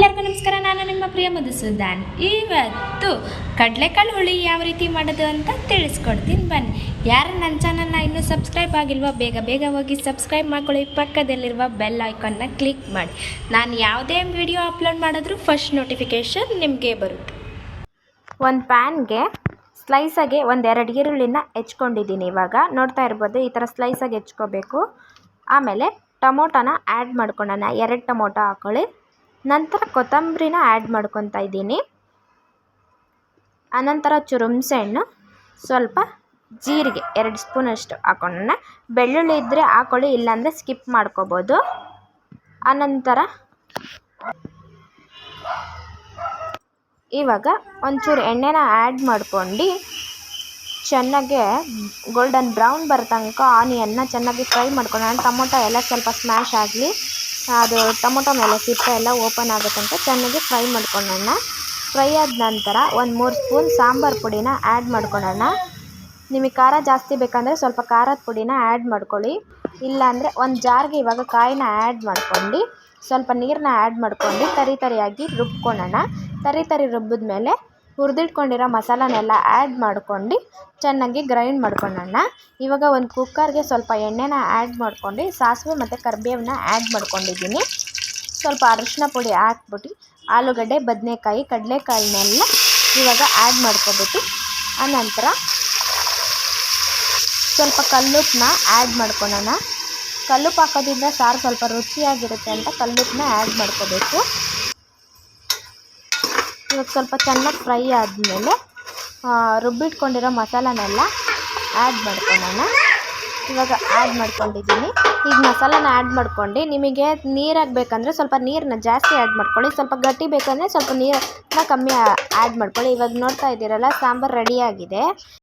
ಎಲ್ಲರಿಗೂ ನಮಸ್ಕಾರ. ನಾನು ನಿಮ್ಮ ಪ್ರಿಯ ಮಧುಸೂದನ್. ಇವತ್ತು ಕಡಲೆಕಾಳು ಹುಳಿ ಯಾವ ರೀತಿ ಮಾಡೋದು ಅಂತ ತಿಳಿಸ್ಕೊಡ್ತೀನಿ. ಬನ್ನಿ. ಯಾರು ನನ್ನ ಚಾನಲ್ನ ಇನ್ನೂ ಸಬ್ಸ್ಕ್ರೈಬ್ ಆಗಿಲ್ವೋ, ಬೇಗ ಬೇಗ ಹೋಗಿ ಸಬ್ಸ್ಕ್ರೈಬ್ ಮಾಡ್ಕೊಳ್ಳಿ. ಪಕ್ಕದಲ್ಲಿರುವ ಬೆಲ್ ಐಕಾನ್ನ ಕ್ಲಿಕ್ ಮಾಡಿ. ನಾನು ಯಾವುದೇ ವಿಡಿಯೋ ಅಪ್ಲೋಡ್ ಮಾಡಿದ್ರೂ ಫಸ್ಟ್ ನೋಟಿಫಿಕೇಷನ್ ನಿಮಗೆ ಬರುತ್ತೆ. ಒಂದು ಪ್ಯಾನ್ಗೆ ಸ್ಲೈಸಾಗಿ ಒಂದೆರಡು ಈರುಳ್ಳಿನ ಹೆಚ್ಕೊಂಡಿದ್ದೀನಿ ಇವಾಗ. ನೋಡ್ತಾ ಇರ್ಬೋದು, ಈ ಥರ ಸ್ಲೈಸಾಗಿ ಹೆಚ್ಕೋಬೇಕು. ಆಮೇಲೆ ಟೊಮೊಟೊನ ಆ್ಯಡ್ ಮಾಡ್ಕೊಳ್ಳೋಣ. ಎರಡು ಟೊಮೊಟೊ ಹಾಕ್ಕೊಳ್ಳಿ ನಂತರ ಕೊತ್ತಂಬರಿನ ಆ್ಯಡ್ ಮಾಡ್ಕೊತಾ ಇದ್ದೀನಿ. ಆನಂತರ ಚುರುಮ್ಸೆ ಹುಣಸೆಹಣ್ಣು ಸ್ವಲ್ಪ ಜೀರಿಗೆ, ಎರಡು ಸ್ಪೂನಷ್ಟು ಹಾಕೊಳ್ಳೋಣ ಬೆಳ್ಳುಳ್ಳಿ ಇದ್ದರೆ ಹಾಕೊಳ್ಳಿ, ಇಲ್ಲಾಂದರೆ ಸ್ಕಿಪ್ ಮಾಡ್ಕೋಬೋದು. ಆನಂತರ ಇವಾಗ ಒಂಚೂರು ಎಣ್ಣೆನ ಆ್ಯಡ್ ಮಾಡ್ಕೊಂಡು ಚೆನ್ನಾಗೆ ಗೋಲ್ಡನ್ ಬ್ರೌನ್ ಬರೋ ತನಕ ಆನಿಯನ್ನ ಚೆನ್ನಾಗಿ ಫ್ರೈ ಮಾಡ್ಕೊಳ್ಳೋಣ. ಟೊಮೊಟೊ ಎಲ್ಲ ಸ್ವಲ್ಪ ಸ್ಮ್ಯಾಶ್ ಆಗಲಿ. ಅದು ಟೊಮೊಟೊ ಮೇಲೆ ಸಿಪ್ಪೆ ಎಲ್ಲ ಓಪನ್ ಆಗುತ್ತಂತ, ಚೆನ್ನಾಗಿ ಫ್ರೈ ಮಾಡ್ಕೊಳ್ಳೋಣ ಫ್ರೈ ಆದ ನಂತರ ಒಂದು ಮೂರು ಸ್ಪೂನ್ ಸಾಂಬಾರು ಪುಡಿನ ಆ್ಯಡ್ ಮಾಡ್ಕೊಳ್ಳೋಣ ನಿಮಗೆ ಖಾರ ಜಾಸ್ತಿ ಬೇಕಂದರೆ ಸ್ವಲ್ಪ ಖಾರದ ಪುಡಿನ ಆ್ಯಡ್ ಮಾಡ್ಕೊಳ್ಳಿ. ಇಲ್ಲಾಂದರೆ ಒಂದು ಜಾರ್ಗೆ ಇವಾಗ ಕಾಯಿನ ಆ್ಯಡ್ ಮಾಡ್ಕೊಂಡು, ಸ್ವಲ್ಪ ನೀರನ್ನ ಆ್ಯಡ್ ಮಾಡ್ಕೊಂಡು ತರಿ ತರಿಯಾಗಿ ರುಬ್ಕೊಳ್ಳೋಣ ತರಿ ತರಿ ರುಬ್ಬಿದ ಮೇಲೆ ಹುರಿದಿಟ್ಕೊಂಡಿರೋ ಮಸಾಲನೆಲ್ಲ ಆ್ಯಡ್ ಮಾಡ್ಕೊಂಡು ಚೆನ್ನಾಗಿ ಗ್ರೈಂಡ್ ಮಾಡ್ಕೊಳ್ಳೋಣ. ಇವಾಗ ಒಂದು ಕುಕ್ಕರ್ಗೆ ಸ್ವಲ್ಪ ಎಣ್ಣೆನ ಆ್ಯಡ್ ಮಾಡ್ಕೊಂಡು, ಸಾಸಿವೆ ಮತ್ತು ಕರ್ಬೇವನ್ನ ಆ್ಯಡ್ ಮಾಡ್ಕೊಂಡಿದ್ದೀನಿ. ಸ್ವಲ್ಪ ಅರಿಶಿನ ಪುಡಿ ಹಾಕ್ಬಿಟ್ಟು, ಆಲೂಗಡ್ಡೆ, ಬದನೆಕಾಯಿ, ಕಡಲೆಕಾಯಿನೆಲ್ಲ ಇವಾಗ ಆ್ಯಡ್ ಮಾಡ್ಕೊಬಿಟ್ಟು, ಆನಂತರ ಸ್ವಲ್ಪ ಕಲ್ಲುಪ್ಪನ್ನ ಆ್ಯಡ್ ಮಾಡ್ಕೊಳ್ಳೋಣ. ಕಲ್ಲುಪ್ಪು ಹಾಕೋದ್ರಿಂದ ಸಾರು ಸ್ವಲ್ಪ ರುಚಿಯಾಗಿರುತ್ತೆ ಅಂತ ಕಲ್ಲುಪ್ಪನ್ನ ಆ್ಯಡ್ ಮಾಡ್ಕೋಬೇಕು. ಇವಾಗ ಸ್ವಲ್ಪ ಚೆನ್ನಾಗಿ ಫ್ರೈ ಆದಮೇಲೆ ರುಬ್ಬಿಟ್ಕೊಂಡಿರೋ ಮಸಾಲನೆಲ್ಲ ಆ್ಯಡ್ ಮಾಡ್ಕೊಳ್ಳೋಣ ಇವಾಗ ಆ್ಯಡ್ ಮಾಡ್ಕೊಂಡಿದ್ದೀನಿ. ಈಗ ಮಸಾಲಾನ ಆ್ಯಡ್ ಮಾಡ್ಕೊಂಡು, ನಿಮಗೆ ನೀರಾಗಿ ಬೇಕಂದರೆ ಸ್ವಲ್ಪ ನೀರನ್ನ ಜಾಸ್ತಿ ಆ್ಯಡ್ ಮಾಡ್ಕೊಳ್ಳಿ. ಸ್ವಲ್ಪ ಗಟ್ಟಿ ಬೇಕಂದರೆ ಸ್ವಲ್ಪ ನೀರನ್ನ ಕಮ್ಮಿ ಆ್ಯಡ್ ಮಾಡ್ಕೊಳ್ಳಿ. ಇವಾಗ ನೋಡ್ತಾ ಇದ್ದೀರಲ್ಲ, ಸಾಂಬಾರು ರೆಡಿಯಾಗಿದೆ